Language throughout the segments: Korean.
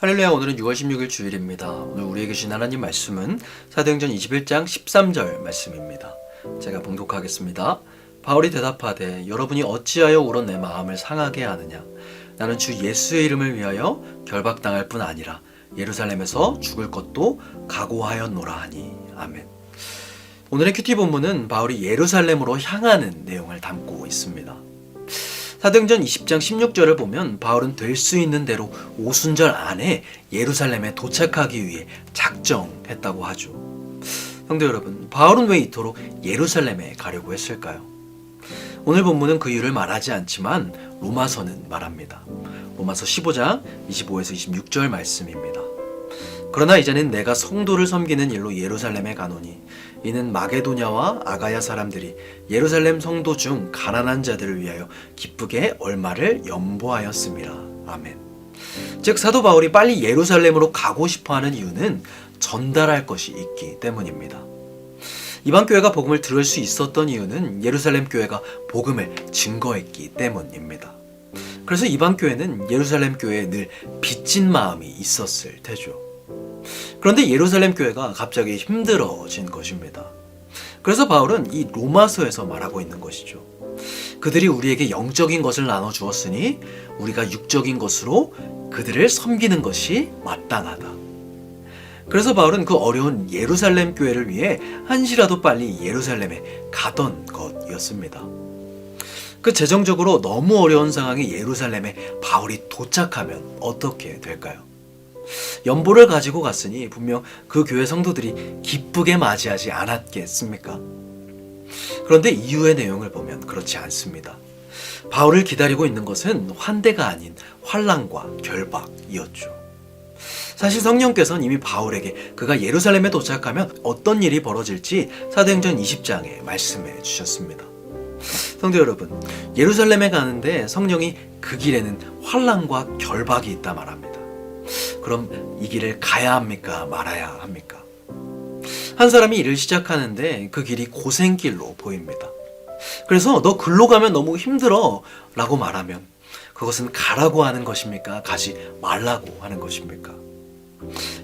할렐루야 오늘은 6월 16일 주일입니다. 오늘 우리에게 주신 하나님 말씀은 사도행전 21장 13절 말씀입니다. 제가 봉독하겠습니다. 바울이 대답하되 여러분이 어찌하여 울어 내 마음을 상하게 하느냐 나는 주 예수의 이름을 위하여 결박당할 뿐 아니라 예루살렘에서 죽을 것도 각오하였노라 하니 아멘. 오늘의 큐티 본문은 바울이 예루살렘으로 향하는 내용을 담고 있습니다. 사도행전 20장 16절을 보면 바울은 될 수 있는 대로 오순절 안에 예루살렘에 도착하기 위해 작정했다고 하죠. 성도 여러분, 바울은 왜 이토록 예루살렘에 가려고 했을까요? 오늘 본문은 그 이유를 말하지 않지만 로마서는 말합니다. 로마서 15장 25에서 26절 말씀입니다. 그러나 이제는 내가 성도를 섬기는 일로 예루살렘에 가노니 이는 마게도냐와 아가야 사람들이 예루살렘 성도 중 가난한 자들을 위하여 기쁘게 얼마를 연보하였습니다. 아멘. 즉 사도 바울이 빨리 예루살렘으로 가고 싶어 하는 이유는 전달할 것이 있기 때문입니다. 이방 교회가 복음을 들을 수 있었던 이유는 예루살렘 교회가 복음을 증거했기 때문입니다. 그래서 이방 교회는 예루살렘 교회에 늘 빚진 마음이 있었을 테죠. 그런데 예루살렘 교회가 갑자기 힘들어진 것입니다. 그래서 바울은 이 로마서에서 말하고 있는 것이죠. 그들이 우리에게 영적인 것을 나눠 주었으니 우리가 육적인 것으로 그들을 섬기는 것이 마땅하다. 그래서 바울은 그 어려운 예루살렘 교회를 위해 한시라도 빨리 예루살렘에 가던 것이었습니다. 그 재정적으로 너무 어려운 상황이 예루살렘에 바울이 도착하면 어떻게 될까요? 연보를 가지고 갔으니 분명 그 교회 성도들이 기쁘게 맞이하지 않았겠습니까? 그런데 이유의 내용을 보면 그렇지 않습니다. 바울을 기다리고 있는 것은 환대가 아닌 환란과 결박이었죠. 사실 성령께서는 이미 바울에게 그가 예루살렘에 도착하면 어떤 일이 벌어질지 사도행전 20장에 말씀해 주셨습니다. 성도 여러분, 예루살렘에 가는데 성령이 그 길에는 환란과 결박이 있다 말합니다. 그럼 이 길을 가야 합니까? 말아야 합니까? 한 사람이 일을 시작하는데 그 길이 고생길로 보입니다. 그래서 너 글로 가면 너무 힘들어 라고 말하면 그것은 가라고 하는 것입니까? 가지 말라고 하는 것입니까?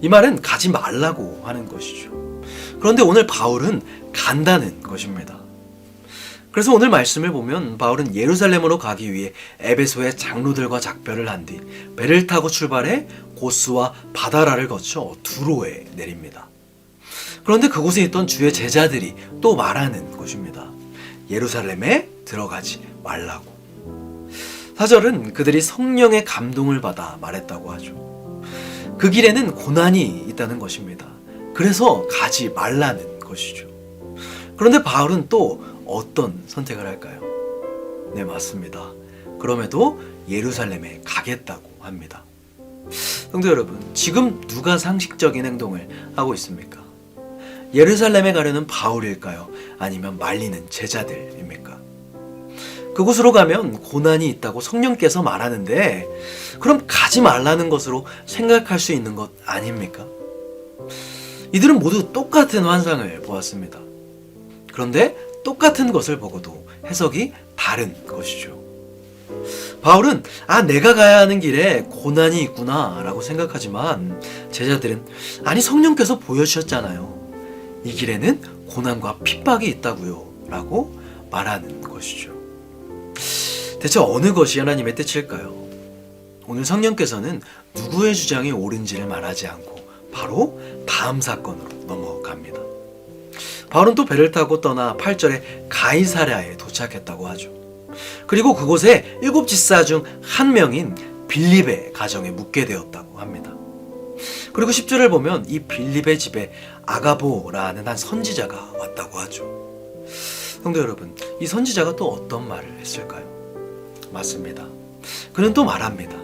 이 말은 가지 말라고 하는 것이죠. 그런데 오늘 바울은 간다는 것입니다. 그래서 오늘 말씀을 보면 바울은 예루살렘으로 가기 위해 에베소의 장로들과 작별을 한 뒤 배를 타고 출발해 고스와 바다라를 거쳐 두로에 내립니다. 그런데 그곳에 있던 주의 제자들이 또 말하는 것입니다. 예루살렘에 들어가지 말라고. 사절은 그들이 성령의 감동을 받아 말했다고 하죠. 그 길에는 고난이 있다는 것입니다. 그래서 가지 말라는 것이죠. 그런데 바울은 또 어떤 선택을 할까요? 네, 맞습니다. 그럼에도 예루살렘에 가겠다고 합니다. 성도 여러분, 지금 누가 상식적인 행동을 하고 있습니까? 예루살렘에 가려는 바울일까요? 아니면 말리는 제자들입니까? 그곳으로 가면 고난이 있다고 성령께서 말하는데, 그럼 가지 말라는 것으로 생각할 수 있는 것 아닙니까? 이들은 모두 똑같은 환상을 보았습니다. 그런데 똑같은 것을 보고도 해석이 다른 것이죠. 바울은 아 내가 가야 하는 길에 고난이 있구나라고 생각하지만 제자들은 아니 성령께서 보여주셨잖아요. 이 길에는 고난과 핍박이 있다고요라고 말하는 것이죠. 대체 어느 것이 하나님의 뜻일까요? 오늘 성령께서는 누구의 주장이 옳은지를 말하지 않고 바로 다음 사건으로 넘어갑니다. 바울은 또 배를 타고 떠나 8절에 가이사랴에 도착했다고 하죠. 그리고 그곳에 일곱 집사 중 한 명인 빌립의 가정에 묵게 되었다고 합니다. 그리고 10절을 보면 이 빌립의 집에 아가보라는 한 선지자가 왔다고 하죠. 성도 여러분, 이 선지자가 또 어떤 말을 했을까요? 맞습니다. 그는 또 말합니다.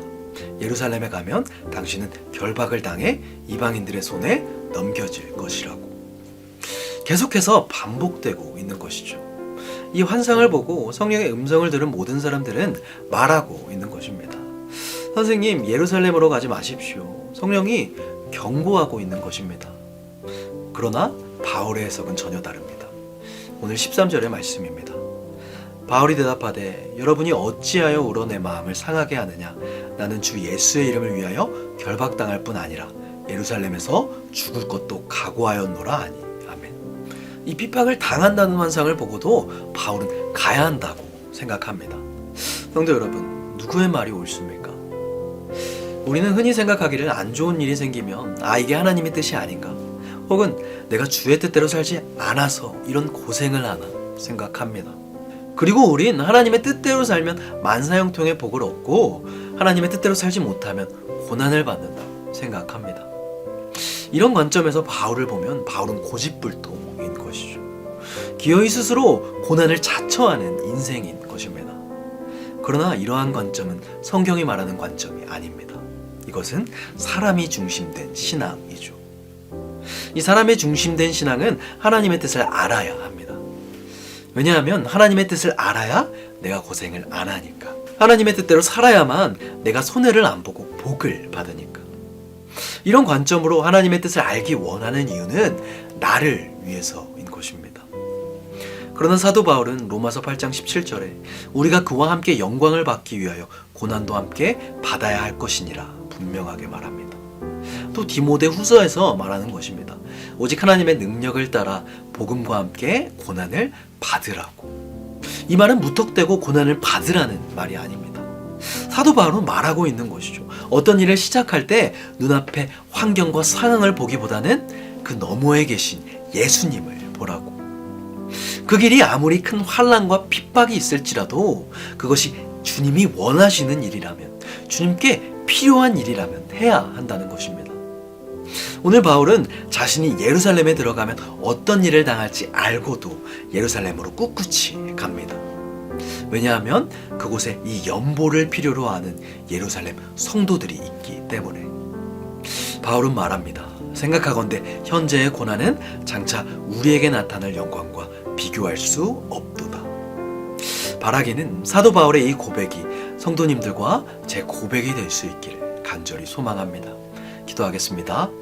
예루살렘에 가면 당신은 결박을 당해 이방인들의 손에 넘겨질 것이라고. 계속해서 반복되고 있는 것이죠. 이 환상을 보고 성령의 음성을 들은 모든 사람들은 말하고 있는 것입니다. 선생님, 예루살렘으로 가지 마십시오. 성령이 경고하고 있는 것입니다. 그러나 바울의 해석은 전혀 다릅니다. 오늘 13절의 말씀입니다. 바울이 대답하되 여러분이 어찌하여 울어 내 마음을 상하게 하느냐 나는 주 예수의 이름을 위하여 결박당할 뿐 아니라 예루살렘에서 죽을 것도 각오하였노라 하니. 이 핍박을 당한다는 환상을 보고도 바울은 가야 한다고 생각합니다. 성도 여러분, 누구의 말이 옳습니까? 우리는 흔히 생각하기를 안 좋은 일이 생기면 아 이게 하나님의 뜻이 아닌가 혹은 내가 주의 뜻대로 살지 않아서 이런 고생을 하나 생각합니다. 그리고 우린 하나님의 뜻대로 살면 만사형통의 복을 얻고 하나님의 뜻대로 살지 못하면 고난을 받는다고 생각합니다. 이런 관점에서 바울을 보면 바울은 고집불통인 것이죠. 기어이 스스로 고난을 자처하는 인생인 것입니다. 그러나 이러한 관점은 성경이 말하는 관점이 아닙니다. 이것은 사람이 중심된 신앙이죠. 이 사람의 중심된 신앙은 하나님의 뜻을 알아야 합니다. 왜냐하면 하나님의 뜻을 알아야 내가 고생을 안 하니까. 하나님의 뜻대로 살아야만 내가 손해를 안 보고 복을 받으니까. 이런 관점으로 하나님의 뜻을 알기 원하는 이유는 나를 위해서인 것입니다. 그러나 사도 바울은 로마서 8장 17절에 우리가 그와 함께 영광을 받기 위하여 고난도 함께 받아야 할 것이니라 분명하게 말합니다. 또 디모데 후서에서 말하는 것입니다. 오직 하나님의 능력을 따라 복음과 함께 고난을 받으라고. 이 말은 무턱대고 고난을 받으라는 말이 아닙니다. 사도 바울은 말하고 있는 것이죠. 어떤 일을 시작할 때 눈앞에 환경과 상황을 보기보다는 그 너머에 계신 예수님을 보라고. 그 길이 아무리 큰 환란과 핍박이 있을지라도 그것이 주님이 원하시는 일이라면 주님께 필요한 일이라면 해야 한다는 것입니다. 오늘 바울은 자신이 예루살렘에 들어가면 어떤 일을 당할지 알고도 예루살렘으로 꿋꿋이 갑니다. 왜냐하면 그곳에 이 연보를 필요로 하는 예루살렘 성도들이 있기 때문에 바울은 말합니다. 생각하건대 현재의 고난은 장차 우리에게 나타날 영광과 비교할 수 없도다. 바라기는 사도 바울의 이 고백이 성도님들과 제 고백이 될 수 있기를 간절히 소망합니다. 기도하겠습니다.